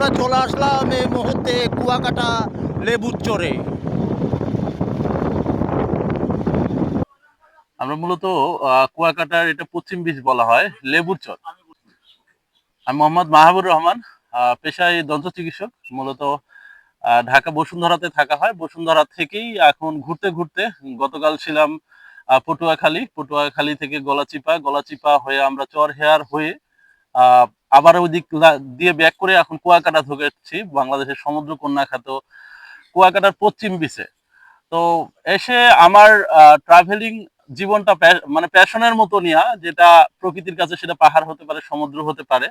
আমরা চলে আসলাম এই মুহূর্তে কুয়াকাটা লেবুর চরে। আমরা মূলত কুয়াকাটার এটা পশ্চিম বীজ বলা হয়, লেবুর চর। আমি মোহাম্মদ মাহবুর রহমান পেশায় দন্ত চিকিৎসক। মূলত ঢাকা বসুন্ধরাতে থাকা হয়। বসুন্ধরা থেকেই এখন ঘুরতে ঘুরতে গতকাল ছিলাম পটুয়াখালী। পটুয়াখালী থেকে গলাচিপা। গলাচিপা হয়ে আমরা চর হেয়ার হয়ে আবার ওই দিক দিয়ে ব্যাক করে এখন কুয়াকাটা ঢুকেছি, বাংলাদেশের সমুদ্র কন্যা খ্যাত কুয়াকাটার পশ্চিম বিচে তো এসে আমার ট্রাভেলিং জীবনটা মানে প্যাশনের মতো নিয়া, যেটা প্রকৃতির কাছে সেটা পাহাড় হতে পারে, সমুদ্র হতে পারে।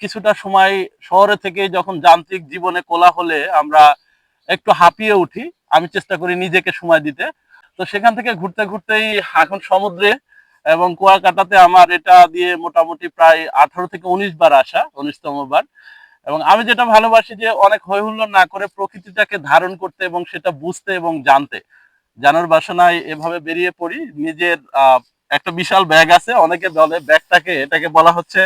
কিছুটা সময় শহরে থেকে যখন যান্ত্রিক জীবনে কোলা হলে আমরা একটু হাঁপিয়ে উঠি, আমি চেষ্টা করি নিজেকে সময় দিতে। তো সেখান থেকে ঘুরতে ঘুরতেই এখন সমুদ্রে এবং কুয়াকাটাতে আমার এটা দিয়ে মোটামুটি প্রায় আঠারো থেকে উনিশ বার আসা, উনিশতম বার। এবং আমি যেটা ভালোবাসি যে অনেক হৈহুল্লোড় না করে প্রকৃতিটাকে ধারণ করতে এবং সেটা বুঝতে এবং জানতে। জানার বাসনায় এভাবে বেরিয়ে পড়ি। নিজের একটা বিশাল ব্যাগ আছে, অনেকে বলে ব্যাগটাকে, এটাকে বলা হচ্ছে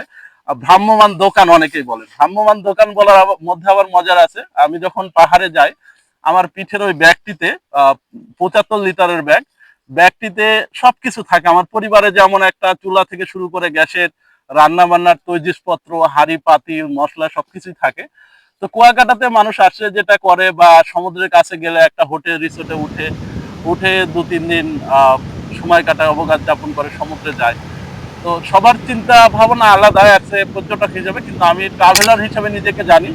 ভ্রাম্যমান দোকান অনেকেই বলে। ভ্রাম্যমান দোকান বলার মধ্যে আবার মজার আছে। আমি যখন পাহাড়ে যাই, আমার পিঠের ওই ব্যাগটিতে পঁচাত্তর লিটারের ব্যাগ ব্যাগটিতে সবকিছু থাকে। আমার পরিবারে যেমন একটা চুলা থেকে শুরু করে গ্যাসের রান্না বান্নার তৈজিসপত্র, হাড়ি, পাতি, মশলা সবকিছুই থাকে। তো কুয়াকাটাতে মানুষ আসে যেটা করে বা সমুদ্রের কাছে গেলে একটা হোটেল, রিসোর্টে উঠে উঠে দু, তিন দিন সময় কাটায় অবকাশ যাপন করে, সমুদ্রে যায়। তো সবার চিন্তা ভাবনা আলাদা আছে পর্যটক হিসাবে, কিন্তু আমি ট্রাভেলার হিসাবে নিজেকে জানি।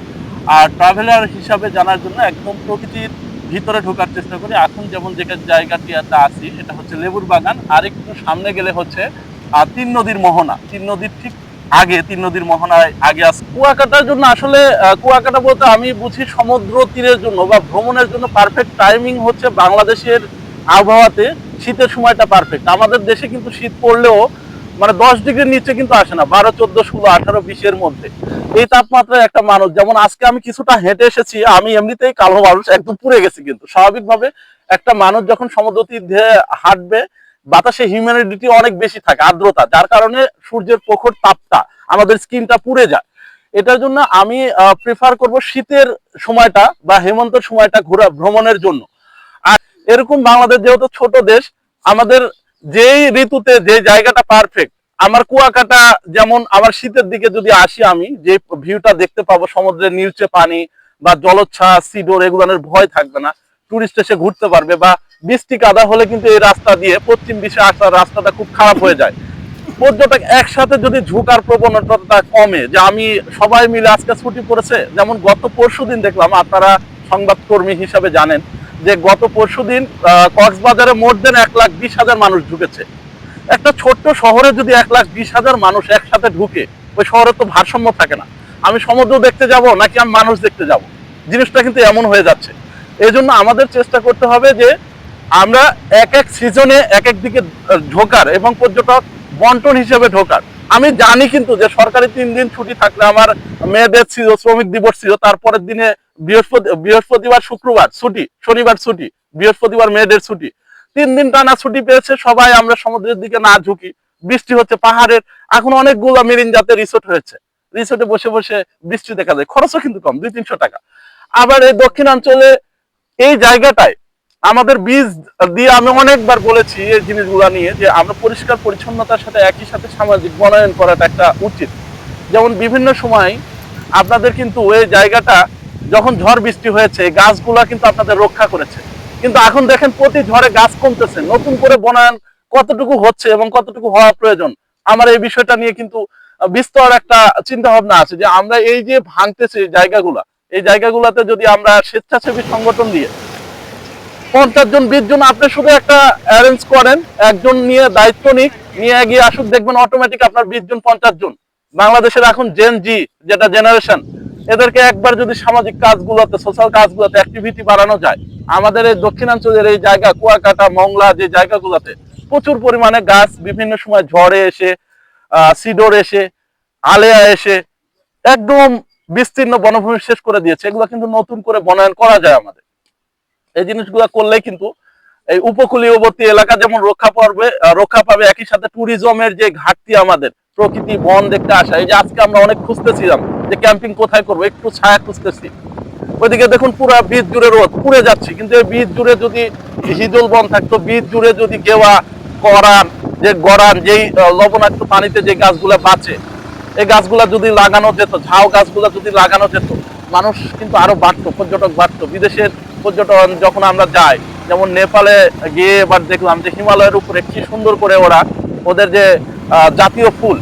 আর ট্রাভেলার হিসাবে জানার জন্য একদম প্রকৃতির ভিতরে ঢোকার চেষ্টা করি। এখন যেমন যে জায়গাটিতে আছি, এটা হচ্ছে লেবুর বাগান। আর একটু সামনে গেলে হচ্ছে তিন নদীর মোহনা। তিন নদীর ঠিক আগে, তিন নদীর মোহনায় আগে আছে কুয়াকাটার জন্য আসলে কুয়াকাটা বলতে আমি বুঝি সমুদ্র তীরের জন্য বা ভ্রমণের জন্য পারফেক্ট টাইমিং হচ্ছে বাংলাদেশের আবহাওয়াতে শীতের সময়টা পারফেক্ট আমাদের দেশে কিন্তু শীত পড়লেও মানে দশ ডিগ্রির নিচে কিন্তু আসে না, বারো, চোদ্দ, ষোলো, আঠারো, বিশের মধ্যে। এই তাপমাত্রায় একটা মানুষ, যেমন আজকে আমি কিছুটা হেঁটে এসেছি, আমি এমনিতেই কালো মানুষ, একদম পুড়ে গেছি কিন্তু। স্বাভাবিকভাবে একটা মানুষ যখন সমুদ্র হাঁটবে, বাতাসে হিউম্যানিটি অনেক বেশি থাকে, আর্দ্রতা, যার কারণে সূর্যের প্রখর তাপটা, আমাদের স্কিনটা পুড়ে যায়। এটার জন্য আমি প্রিফার করব শীতের সময়টা বা হেমন্তের সময়টা ঘোরা, ভ্রমণের জন্য। আর এরকম বাংলাদেশ যেহেতু ছোট দেশ, আমাদের যেই ঋতুতে যে জায়গাটা পারফেক্ট আমার কুয়াকাটা যেমন আমার শীতের দিকে যদি আসি আমি, যে ভিউটা দেখতে পাবো সমুদ্রের নীলচে পানি বা জলোচ্ছা সিডোর এগুলোর ভয় থাকবে না। টুরিস্ট এসে ঘুরতে পারবে বা বৃষ্টি কাদা হলে কিন্তু এই রাস্তা দিয়ে পশ্চিম দিশে আসার রাস্তাটা খুব খারাপ হয়ে যায়। পর্যটক একসাথে যদি ঝুঁকার প্রবণতাটা কমে, যে আমি সবাই মিলে আজকে ছুটি পড়েছে, যেমন গত পরশু দিন দেখলাম, আপনারা সংবাদকর্মী হিসাবে জানেন যে গত পরশু দিন কক্সবাজারে মোর দেন এক লাখ বিশ হাজার মানুষ ঢুকেছে। একটা ছোট্ট শহরে যদি এক লাখ বিশ হাজার মানুষ একসাথে ঢুকে, ওই শহরে তো ভারসাম্য থাকে না। আমি সমুদ্র দেখতে যাব নাকি আমি মানুষ দেখতে যাব? জিনিসটা কিন্তু এমন হয়ে যাচ্ছে। এই জন্য আমাদের চেষ্টা করতে হবে যে আমরা এক এক সিজনে এক এক দিকে ঢোকার এবং পর্যটক বন্টন হিসেবে ঢোকার। আমি জানি কিন্তু যে সরকারি তিন দিন ছুটি থাকলে আমার মেয়েদের ছিল, শ্রমিক দিবস ছিল, তারপরের দিনে বৃহস্পতি বৃহস্পতিবার শুক্রবার ছুটি, শনিবার ছুটি, বৃহস্পতিবার মেয়েদের ছুটি। তিন দিন টানা ছুটি পেয়েছে, সবাই আমরা সমুদ্রের দিকে না ঝুঁকি। বৃষ্টি হচ্ছে পাহাড়ের, এখন অনেকগুলো মেরিন জাতের রিসোর্ট হয়েছে। রিসোর্টে বসে বসে বৃষ্টি দেখা যায়। খরচও কিন্তু কম, দুই তিনশো টাকা। আবার এই দক্ষিণাঞ্চলে এই জায়গাটায় আমাদের বীজ দিয়ে আমি অনেকবার বলেছি এই জিনিসগুলো নিয়ে যে আমরা পরিষ্কার পরিচ্ছন্নতার সাথে একই সাথে সামাজিক বনায়ন করাটা একটা উচিত। যেমন বিভিন্ন সময় আপনাদের কিন্তু ওই জায়গাটা যখন ঝড় বৃষ্টি হয়েছে গাছগুলা কিন্তু আপনাদের রক্ষা করেছে। কিন্তু এখন দেখেন প্রতি ঝড়ে গাছ কমতেছে। নতুন করে বনায়ন কতটুকু হচ্ছে এবং কতটুকু হওয়া প্রয়োজন, আমার এই বিষয়টা নিয়ে কিন্তু বিস্তর একটা চিন্তা ভাবনা আছে যে আমরা এই যে ভাঙতেছি জায়গাগুলা, এই জায়গাগুলোতে যদি আমরা স্বেচ্ছাসেবী সংগঠন দিয়ে পঞ্চাশ জন, বিশ জন, আপনি শুধু একটা অ্যারেঞ্জ করেন, একজন নিয়ে দায়িত্ব নিক, নিয়ে এগিয়ে আসুক, দেখবেন অটোমেটিক আপনার বিশ জন, পঞ্চাশ জন। বাংলাদেশের এখন জেন জি যেটা জেনারেশন এদেরকে একবার যদি সামাজিক কাজগুলোতে সোশ্যাল কাজগুলোতে অ্যাক্টিভিটি বাড়ানো যায়, আমাদের এই দক্ষিণাঞ্চলের এই জায়গা, কুয়াকাটা, মংলা যে জায়গাগুলোতে প্রচুর পরিমাণে গাছ বিভিন্ন সময় ঝড়ে এসে সিডোর এসে, আলেয়া এসে একদম বিস্তীর্ণ বনভূমি শেষ করে দিয়েছে। এগুলো কিন্তু নতুন করে বনায়ন করা যায় আমাদের। এই জিনিসগুলো করলেই কিন্তু এই উপকূলীয়বর্তী এলাকা যেমন রক্ষা পাবে রক্ষা পাবে, একই সাথে ট্যুরিজমের যে ঘাটতি আমাদের, প্রকৃতি, বন দেখতে আসা, এই যে আজকে আমরা অনেক খুঁজতেছিলাম যে ক্যাম্পিং কোথায় করব, একটু ছায়া খুঁজতেছি। ওইদিকে দেখুন পুরো বীজ জুড়ে রোদ, পুড়ে যাচ্ছে। কিন্তু এই বীজ জুড়ে যদি হিজল বন থাকতো, বীজ জুড়ে যদি গেওয়া করান যে গড়ান যেই লবণাক্ত পানিতে যে গাছগুলো বাঁচে, এই গাছগুলা যদি লাগানো যেত, ঝাউ গাছগুলা যদি লাগানো যেত, মানুষ কিন্তু আরও বাড়তো, পর্যটক বাড়তো। বিদেশের পর্যটন যখন আমরা যাই, যেমন নেপালে গিয়ে এবার দেখলাম যে হিমালয়ের উপরে কি সুন্দর করে ওরা ওদের যে জাতীয় ফুল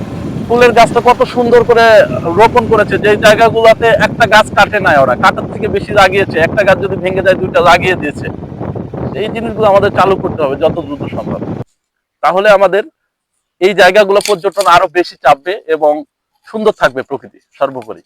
ফুলের গাছটা কত সুন্দর করে রোপণ করেছে, যে জায়গাগুলোতে একটা গাছ কাটে নাই ওরা, কাটার থেকে বেশি লাগিয়েছে, একটা গাছ যদি ভেঙে যায়, দুইটা লাগিয়ে দিয়েছে। এই জিনিসগুলো আমাদের চালু করতে হবে যত দ্রুত সম্ভব। তাহলে আমাদের এই জায়গাগুলো পর্যটন আরও বেশি চাপবে এবং সুন্দর থাকবে প্রকৃতি, সর্বোপরি।